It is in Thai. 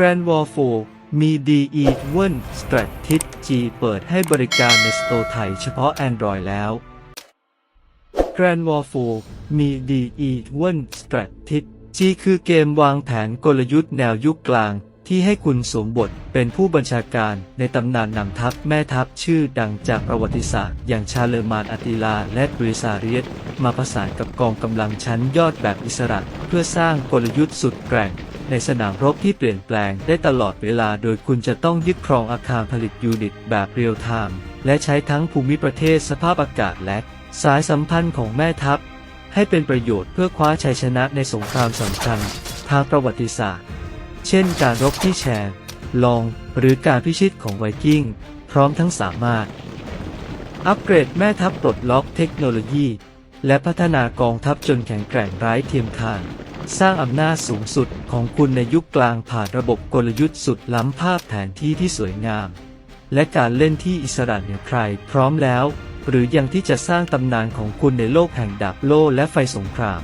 Grand War 4มี DE One Strategy G เปิดให้บริการในสโตร์ไทยเฉพาะ Android แล้ว Grand War 4มี DE One Strategy G คือเกมวางแผนกลยุทธ์แนวยุคกลาง ที่ให้คุณสวมบทเป็นผู้บัญชาการในตำนานนำทัพแม่ทัพชื่อดังจากประวัติศาสตร์ อย่างชาเลอร์มานอติลาและบริซาเรียสมาผสานกับกองกำลังชั้นยอดแบบอิสระ เพื่อสร้างกลยุทธ์สุดแกร่ง ในสนามรบที่เปลี่ยนแปลงได้ตลอดเวลาโดยคุณจะต้องยึดครองอาคารผลิตยูนิตแบบเรียลไทม์และใช้ทั้งภูมิประเทศสภาพอากาศและ สายสัมพันธ์ของแม่ทัพ ให้เป็นประโยชน์เพื่อคว้าชัยชนะในสงครามสำคัญทางประวัติศาสตร์ เช่นการรบที่แชร์ ลอง หรือการพิชิตของไวกิ้ง พร้อมทั้งสามารถ อัปเกรดแม่ทัพปลดล็อกเทคโนโลยี และพัฒนากองทัพจนแข็งแกร่งไร้เทียมทาน สร้างอำนาจสูงสุดของคุณในยุคกลางผ่านระบบกลยุทธ์สุดล้ำภาพแผนที่ที่สวยงาม และการเล่นที่อิสระเหนือใครพร้อมแล้ว หรือยังที่จะสร้างตำนานของคุณในโลกแห่งดาบโล่และไฟสงคราม